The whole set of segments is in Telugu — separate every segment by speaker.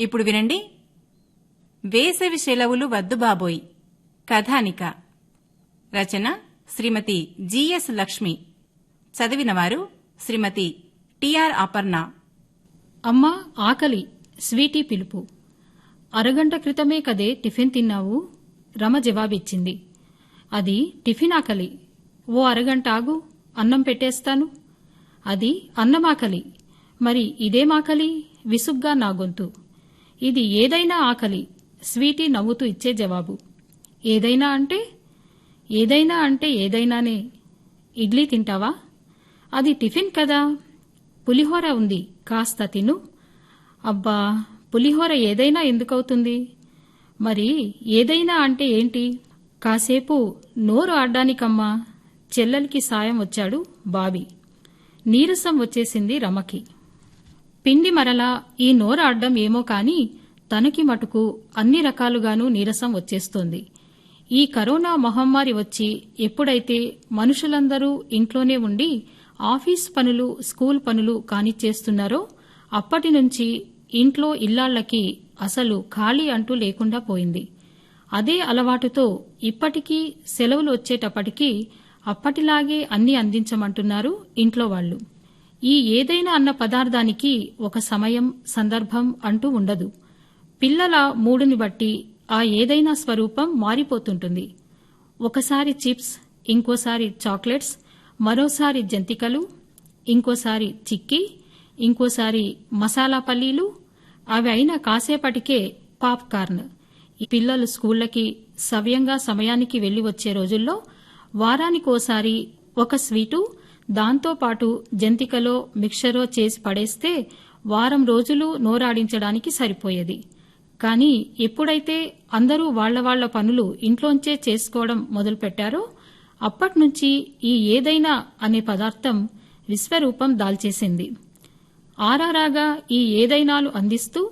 Speaker 1: ఇప్పుడు వినండి. వేసవి సెలవులు వద్దు బాబోయ్. కథానిక. రచన శ్రీమతి జిఎస్ లక్ష్మి. చదివినవారు శ్రీమతి టిఆర్ అపర్ణ.
Speaker 2: అమ్మా ఆకలి స్వీటీ పిలుపు. అరగంట క్రితమే కదే టిఫిన్ తిన్నావు? రమ జవాబిచ్చింది. అది టిఫిన్ ఆకలి. ఓ అరగంట ఆగు అన్నం పెట్టేస్తాను. అది అన్నమాకలి మరి ఇదేమాకలి విసుగ్గా నా గొంతు. ఇది ఏదైనా ఆకలి స్వీటీ నవ్వుతూ ఇచ్చే జవాబు. ఏదైనా అంటే ఏదైనా అంటే ఏదైనానే. ఇడ్లీ తింటావా? అది టిఫిన్ కదా. పులిహోర ఉంది కాస్త తిను. అబ్బా పులిహోర ఏదైనా ఎందుకవుతుంది? మరి ఏదైనా అంటే ఏంటి? కాసేపు నోరు ఆడ్డానికమ్మా. చెల్లెలికి సాయం వచ్చాడు బాబీ. నీరసం వచ్చేసింది రమకి. పిండి మరలా ఈ నోరాడ్డం ఏమో కాని తనకి మటుకు అన్ని రకాలుగానూ నీరసం వచ్చేస్తోంది. ఈ కరోనా మహమ్మారి వచ్చి ఎప్పుడైతే మనుషులందరూ ఇంట్లోనే ఉండి ఆఫీస్ పనులు స్కూల్ పనులు కానిచ్చేస్తున్నారో అప్పటి నుంచి ఇంట్లో ఇల్లాళ్ళకి అసలు ఖాళీ అంటూ లేకుండా పోయింది. అదే అలవాటుతో ఇప్పటికీ సెలవులు వచ్చేటప్పటికీ అప్పటిలాగే అన్ని అందించమంటున్నారు ఇంట్లో వాళ్ళు. ఈ ఏదైనా అన్న పదార్థానికి ఒక సమయం సందర్భం అంటూ ఉండదు. పిల్లల మూడుని బట్టి ఆ ఏదైనా స్వరూపం మారిపోతుంటుంది. ఒకసారి చిప్స్ ఇంకోసారి చాక్లెట్స్ మరోసారి జంతికలు ఇంకోసారి చిక్కీ ఇంకోసారి మసాలా పల్లీలు అవి అయిన కాసేపటికే పాప్కార్న్. పిల్లలు స్కూళ్ళకి సవ్యంగా సమయానికి వెళ్ళి వచ్చే రోజుల్లో వారానికోసారి ఒక స్వీటు దాంతోపాటు జంతికలో మిక్సరో చేసి పడేస్తే వారం రోజులు నోరాడించడానికి సరిపోయేది. కానీ ఎప్పుడైతే అందరూ వాళ్ళ వాళ్ళ పనులు ఇంట్లోంచే చేసుకోవడం మొదలుపెట్టారో అప్పట్నుంచి ఈ ఏదైనా అనే పదార్థం విశ్వరూపం దాల్చేసింది. ఆరారాగా ఈ ఏదైనాలు అందిస్తూ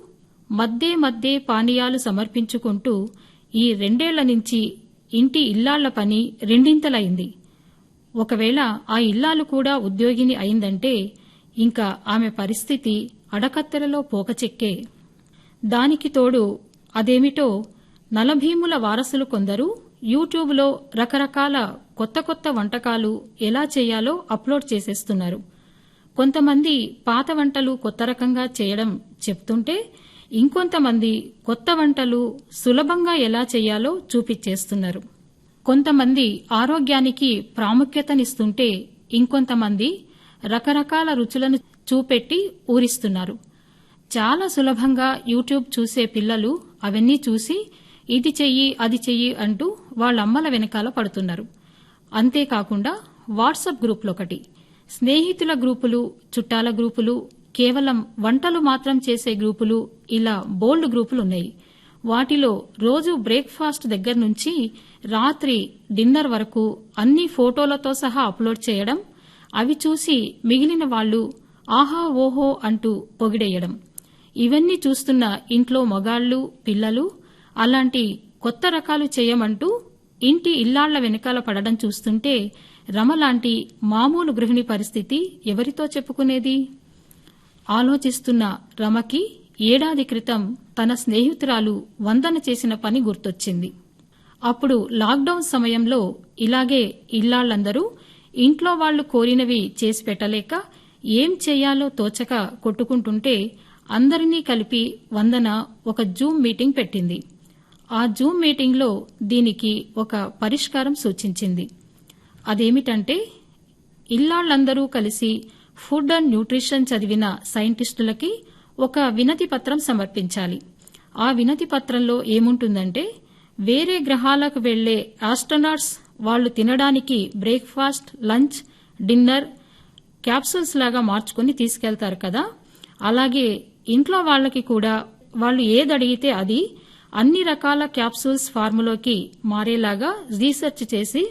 Speaker 2: మధ్యే మధ్యే పానీయాలు సమర్పించుకుంటూ ఈ రెండేళ్ళ నుంచి ఇంటి ఇల్లాళ్ళ పని రెండింతలైంది. ఒకవేళ ఆ ఇల్లాలు కూడా ఉద్యోగిని అయిందంటే ఇంకా ఆమె పరిస్థితి అడకత్తెలలో పోకచెక్కే. దానికి తోడు అదేమిటో నలభీముల వారసులు కొందరు యూట్యూబ్లో రకరకాల కొత్త కొత్త వంటకాలు ఎలా చేయాలో అప్లోడ్ చేసేస్తున్నారు. కొంతమంది పాత వంటలు కొత్త రకంగా చేయడం చెప్తుంటే ఇంకొంతమంది కొత్త వంటలు సులభంగా ఎలా చేయాలో చూపించేస్తున్నారు కొంతమంది ఆరోగ్యానికి ప్రాముఖ్యతనిస్తుంటే ఇంకొంతమంది రకరకాల రుచులను చూపెట్టి ఊరిస్తున్నారు. చాలా సులభంగా యూట్యూబ్ చూసే పిల్లలు అవన్నీ చూసి ఇది చెయ్యి అది చెయ్యి అంటూ వాళ్ళమ్మల వెనకాల పడుతున్నారు. అంతేకాకుండా వాట్సాప్ గ్రూప్లొకటి. స్నేహితుల గ్రూపులు చుట్టాల గ్రూపులు కేవలం వంటలు మాత్రం చేసే గ్రూపులు ఇలా బోల్డ్ గ్రూపులున్నాయి. వాటిలో రోజు బ్రేక్ఫాస్ట్ దగ్గర నుంచి రాత్రి డిన్నర్ వరకు అన్ని ఫోటోలతో సహా అప్లోడ్ చేయడం అవి చూసి మిగిలిన వాళ్ళు ఆహా ఓహో అంటూ పొగిడేయడం. ఇవన్నీ చూస్తున్న ఇంట్లో మగాళ్ళు పిల్లలు అలాంటి కొత్త రకాలు చేయమంటూ ఇంటి ఇల్లాళ్ళ వెనకాల పడడం చూస్తుంటే రమలాంటి మామూలు గృహిణి పరిస్థితి ఎవరితో చెప్పుకునేది? ఆలోచిస్తున్న రమకి ఏడాది క్రితం తన స్నేహితురాలు వందన చేసిన పని గుర్తొచ్చింది. అప్పుడు లాక్డౌన్ సమయంలో ఇలాగే ఇల్లాళ్ళందరూ ఇంట్లో వాళ్ళు కోరినవి చేసి పెట్టలేక ఏం చేయాలో తోచక కొట్టుకుంటుంటే అందరినీ కలిపి వందన ఒక జూమ్ మీటింగ్ పెట్టింది. ఆ జూమ్ మీటింగ్లో దీనికి ఒక పరిష్కారం సూచించింది. అదేమిటంటే ఇల్లాళ్ళందరూ కలిసి ఫుడ్ అండ్ న్యూట్రిషన్ చదివిన సైంటిస్టులకి ఒక వినతి పత్రం సమర్పించాలి. ఆ వినతి పత్రంలో ఏముంటుందంటే వేరే గ్రహాలకు వెళ్ళే ఆస్ట్రనాట్స్ వాళ్ళు తినడానికి బ్రేక్ఫాస్ట్ లంచ్ డిన్నర్ క్యాప్సూల్స్ లాగా మార్చుకుని తీసుకెళ్తారు కదా. అలాగే ఇంట్లో వాళ్ళకి కూడా వాళ్ళు ఏదడిగితే అది అన్ని రకాల క్యాప్సూల్స్ ఫార్ములోకి మారేలాగా రీసెర్చ్ చేసి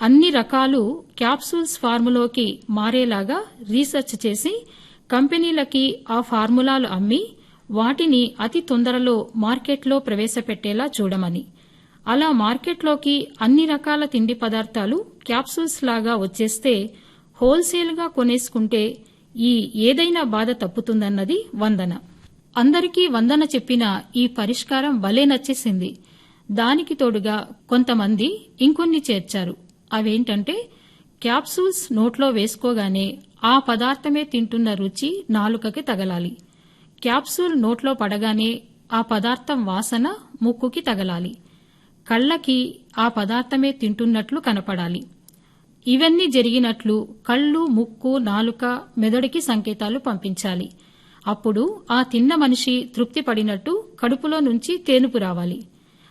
Speaker 2: అన్ని రకాలు క్యాప్సూల్స్ ఫార్ములోకి మారేలాగా రీసెర్చ్ చేసి కంపెనీలకి ఆ ఫార్ములాలు అమ్మి వాటిని అతి తొందరలో మార్కెట్లో ప్రవేశపెట్టేలా చూడమని. అలా మార్కెట్లోకి అన్ని రకాల తిండి పదార్థాలు క్యాప్సూల్స్ లాగా వచ్చేస్తే హోల్సేల్గా కొనేసుకుంటే ఈ ఏదైనా బాధ తప్పుతుందన్నది వందన. అందరికీ వందన చెప్పిన ఈ పరిష్కారం భలే నచ్చేసింది. దానికి తోడుగా కొంతమంది ఇంకొన్ని చేర్చారు. అవేంటంటే క్యాప్సూల్స్ నోట్లో వేసుకోగానే ఆ పదార్థమే తింటున్న రుచి నాలుకకి తగలాలి. క్యాప్సూల్ నోట్లో పడగానే ఆ పదార్థం వాసన ముక్కుకి తగలాలి. కళ్ళకి ఆ పదార్థమే తింటున్నట్లు కనపడాలి. ఇవన్నీ జరిగినట్లు కళ్ళు ముక్కు నాలుక మెదడుకి సంకేతాలు పంపించాలి. అప్పుడు ఆ తిన్న మనిషి తృప్తి పడినట్టు కడుపులో నుంచి తేనుపు రావాలి.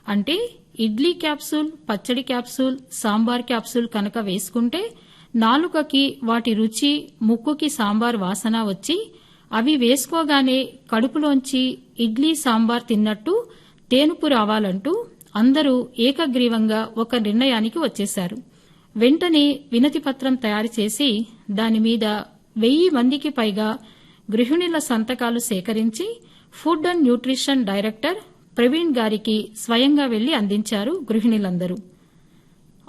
Speaker 2: అంటే ఇడ్లీ క్యాప్సూల్ పచ్చడి క్యాప్సూల్ సాంబార్ క్యాప్సూల్ కనుక వేసుకుంటే నాలుకకి వాటి రుచి ముక్కుకి సాంబార్ వాసన వచ్చి అవి వేసుకోగానే కడుపులోంచి ఇడ్లీ సాంబార్ తిన్నట్టు తేనుపు రావాలంటూ అందరూ ఏకగ్రీవంగా ఒక నిర్ణయానికి వచ్చేశారు. వెంటనే వినతిపత్రం తయారు చేసి దానిమీద వెయ్యి మందికి పైగా గృహిణుల సంతకాలు సేకరించి food and nutrition director Praveen గారికి స్వయంగా వెళ్ళి అందించారు గృహిణులందరూ.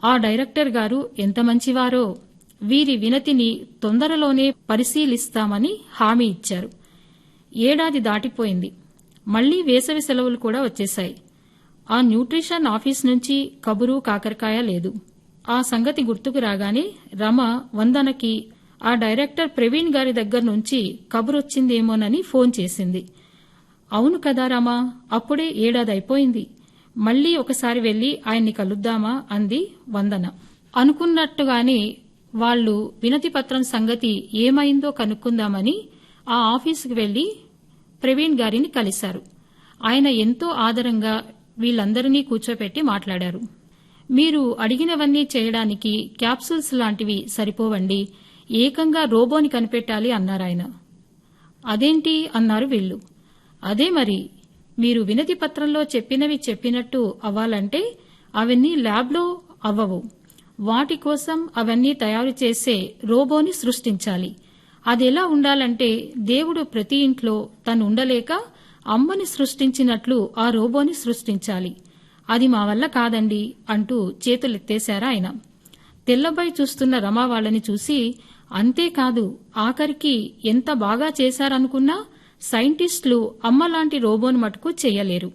Speaker 2: ఆ డైరెక్టర్ గారు ఎంత మంచివారో! వీరి వినతిని తొందరలోనే పరిశీలిస్తామని హామీ ఇచ్చారు. ఏడాది దాటిపోయింది. మళ్ళీ వేసవి సెలవులు కూడా వచ్చేశాయి. ఆ న్యూట్రిషన్ ఆఫీస్ నుంచి కబురు కాకరకాయ లేదు. ఆ సంగతి గుర్తుకు రాగానే రమ వందనకి ఆ డైరెక్టర్ ప్రవీణ్ గారి దగ్గర నుంచి కబురొచ్చిందేమోనని ఫోన్ చేసింది. అవును కదా రమా అప్పుడే ఏడాది అయిపోయింది. మళ్ళీ ఒకసారి వెళ్ళి ఆయన్ని కలుద్దామా? అంది వందన. అనుకున్నట్టుగానే వాళ్ళు వినతిపత్రం సంగతి ఏమైందో కనుక్కుందామని ఆ ఆఫీసుకు వెళ్ళి ప్రవీణ్ గారిని కలిశారు. ఆయన ఎంతో ఆదరంగా వీళ్ళందరినీ కూర్చోపెట్టి మాట్లాడారు. మీరు అడిగినవన్నీ చేయడానికి క్యాప్సూల్స్ లాంటివి సరిపోవండి. ఏకంగా రోబోని కనిపెట్టాలి అన్నారాయన అదేంటి? అన్నారు వీళ్ళు. అదే మరి. మీరు వినతి పత్రంలో చెప్పినవి చెప్పినట్టు అవ్వాలంటే అవన్నీ ల్యాబ్లో అవ్వవు. వాటి కోసం అవన్నీ తయారు చేసే రోబోని సృష్టించాలి. అదెలా ఉండాలంటే దేవుడు ప్రతి ఇంట్లో తను ఉండలేక అమ్మని సృష్టించినట్లు ఆ రోబోని సృష్టించాలి. అది మా వల్ల కాదండి అంటూ చేతులెత్తేశారా ఆయన. తెల్లబై చూస్తున్న రమా వాళ్ళని చూసి అంతేకాదు ఆఖరికి ఎంత బాగా చేశారనుకున్నా సైంటిస్టులు అమ్మలాంటి రోబోను మటుకు చేయలేరు.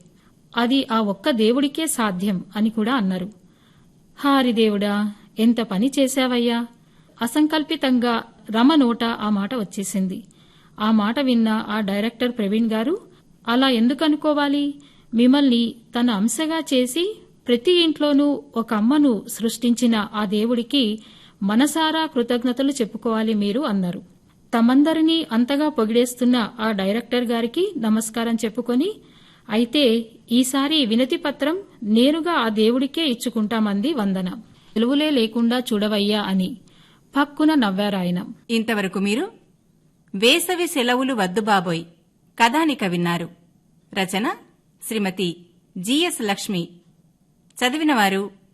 Speaker 2: అది ఆ ఒక్క దేవుడికే సాధ్యం అని కూడా అన్నారు. హారి దేవుడా ఎంత పని చేశావయ్యా? అసంకల్పితంగా రమ నోట ఆ మాట వచ్చేసింది. ఆ మాట విన్న ఆ డైరెక్టర్ ప్రవీణ్ గారు అలా ఎందుకనుకోవాలి? మిమ్మల్ని తన అంశగా చేసి ప్రతి ఇంట్లోనూ ఒక అమ్మను సృష్టించిన ఆ దేవుడికి మనసారా కృతజ్ఞతలు చెప్పుకోవాలి మీరు అన్నారు. తమందరినీ అంతగా పొగిడేస్తున్న ఆ డైరెక్టర్ గారికి నమస్కారం చెప్పుకొని అయితే ఈసారి వినతి పత్రం నేరుగా ఆ దేవుడికే ఇచ్చుకుంటామంది వందన. తెలుగులే లేకుండా చూడవయ్యా అని పక్కున నవ్వారాయన
Speaker 1: ఇంతవరకు మీరు వేసవి సెలవులు వద్దు బాబోయ్ కథానిక విన్నారు. రచన శ్రీమతి జిఎస్ లక్ష్మి. చదివినవారు